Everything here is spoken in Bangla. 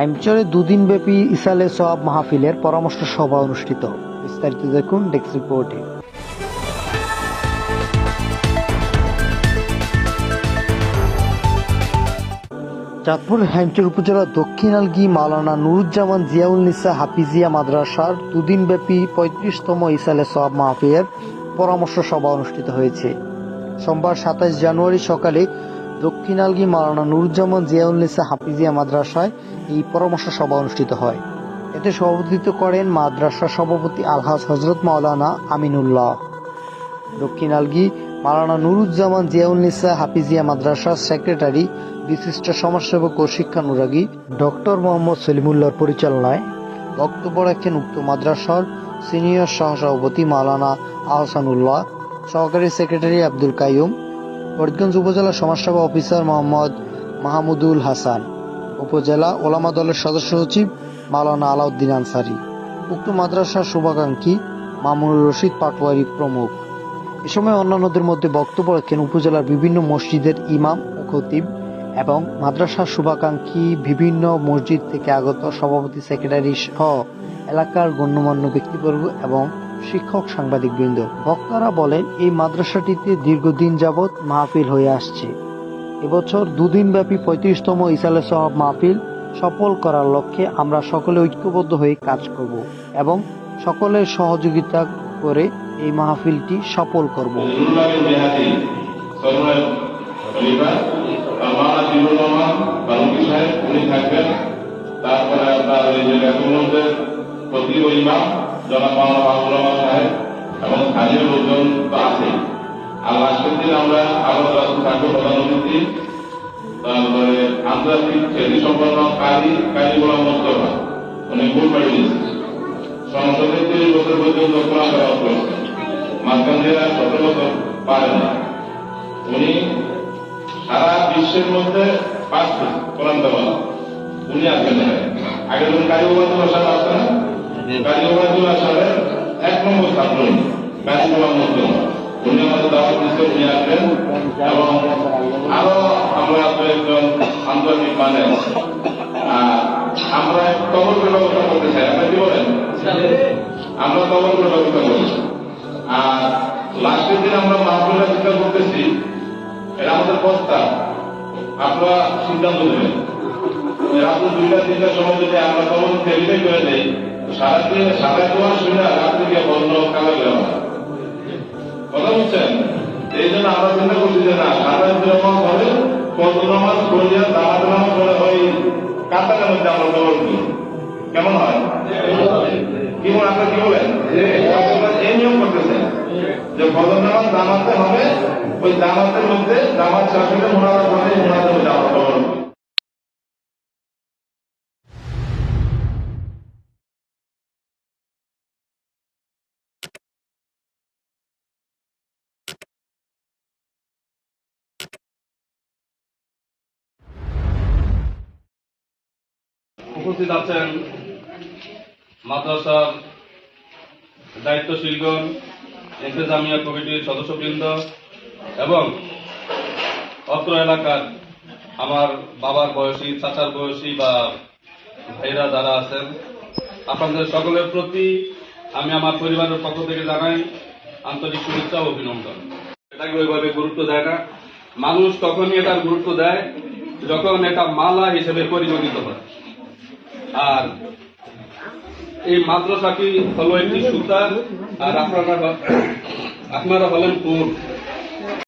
হাইমচরে দুদিনব্যাপী ইসালে সওয়াব মাহফিলের পরামর্শ সভা অনুষ্ঠিত। বিস্তারিত দেখুন ডেস্ক রিপোর্টে চাঁদপুর হ্যামচর উপজেলার দক্ষিণ আলগি মাওলানা নুরুজ্জামান জিয়াউল নিসা হাফিজিয়া মাদ্রাসার দুদিনব্যাপী পঁয়ত্রিশতম ইসালে সওয়াব মাহফিলের পরামর্শ সভা অনুষ্ঠিত হয়েছে। সোমবার সাতাশ জানুয়ারি সকালে দক্ষিণ আলগি মাওলানা নুরুজ্জামান জিয়াউল নিসা হাফিজিয়া মাদ্রাসায় এই পরামর্শ সভা অনুষ্ঠিত হয়। এতে সভাপতিত্ব করেন মাদ্রাসা সভাপতি আলহাজ হজরত মাওলানা আমিনুল্লাহ। দক্ষিণ আলগি, মাওলানা নুরুজ্জামান জিয়াউল নিসা হাফিজিয়া মাদ্রাসার সেক্রেটারি, বিশিষ্ট সমাজসেবক ও শিক্ষানুরাগী ডক্টর মোহাম্মদ সলিমুল্লাহর পরিচালনায় বক্তব্য রাখেন উক্ত মাদ্রাসার সিনিয়র সহসভাপতি মাওলানা আহসানুল্লাহ, সহকারী সেক্রেটারি আব্দুল কাইয়ুম ফরিদগঞ্জ উপজেলা সমাজসেবা অফিসার মোহাম্মদ মাহমুদুল হাসান। উপজেলা ওলামা দলের সদস্য সচিব মাওলানা আলাউদ্দিন আনসারি। উক্ত মাদ্রাসার শুভাকাঙ্ক্ষী মামুনুর রশিদ পাটোয়ারি প্রমুখ। এ সময় অন্যান্যদের মধ্যে বক্তব্য রাখেন উপজেলার বিভিন্ন মসজিদের ইমাম ও খতিব এবং মাদ্রাসার শুভাকাঙ্ক্ষী বিভিন্ন মসজিদ থেকে আগত সভাপতি সেক্রেটারি সহ এলাকার গণ্যমান্য ব্যক্তিবর্গ এবং শিক্ষক সাংবাদিকবৃন্দ। বক্তারা বলেন, এই মাদ্রাসাটিতে দীর্ঘদিন যাবৎ মাহফিল হয়ে আসছে। এবছর দুদিনব্যাপী পঁয়ত্রিশতম ইসালে সহব মাহফিল সফল করার লক্ষ্যে আমরা সকলে ঐক্যবদ্ধ হয়ে কাজ করব এবং সকলের সহযোগিতা করে এই মাহফিলটি সফল করব। এবং স্থানীয় লোকজন তো আর লাস্টের দিন আমরা আবার থাকব প্রধান অতিথি, তারপরে আন্তর্জাতিক খ্যাতি সম্পন্ন কারি কারি গোলাম মোস্তফা, উনি মূল বাড়ি সংসদে তিরিশ বছর পর্যন্ত কোরআন তেলাওয়াত করেছেন। মাঝখান দিয়ে সতেরো বছর পারেন না। উনি সারা বিশ্বের মধ্যে পাঁচ কোরআন দেওয়া উনি আসবেন না আগে যখন ওবায়দুল্লাহ সাহেব আসতেন ওবায়দুল্লাহ সাহেবের এক নম্বর ছাত্র উনি কাজী গোলাম মুস্তফা। উনি আমরা তো আন্তর্জাতিক মানে আর লাস্টের দিন আমরা মাহফিলা চিন্তা করতেছি, এটা আমাদের প্রস্তাব আপনারা সিদ্ধান্ত নেবেন। রাত্রে দুইটা, তিনটার সময় যদি আমরা কমন ভেরিফাই করে দেই, সারাদিন সারা দোয়া শুনে রাত্রে গিয়ে বন্ধ কালা বুঝছেন করছি যে না। সারা রহমান হবে কত নামাজ করিয়া দামাত নামাজ পড়ে হয় কাতারের মধ্যে আমরা দিই। কেমন হয়? কি বলেন আপনার কি বলেন? এই নিয়ম করতেছেন? যে ফজর নামাজ দামাতে হবে, ওই দামাতের মধ্যে দামাত শাসনে মোনাজাত করে মোনাদের মধ্যে আমরা উপস্থিত আছেন মাদ্রাসার দায়িত্বশীলগণ, ইন্তেজামিয়া কমিটির সদস্যবৃন্দ এবং অত্র এলাকার আমার বাবার বয়সী, চাচার বয়সী বা ভাইরা যারা আছেন, আপনাদের সকলের প্রতি আমি আমার পরিবারের পক্ষ থেকে জানাই আন্তরিক শুভেচ্ছা ও অভিনন্দন। এটাকে ওইভাবে গুরুত্ব দেয় না। মানুষ তখনই এটার গুরুত্ব দেয় যখন এটা মালা হিসেবে পরিগণিত হয়। আর এই মাদ্রাসাটি হলো একটি সুতার আর আপনারা আপনারা হলেন ফুল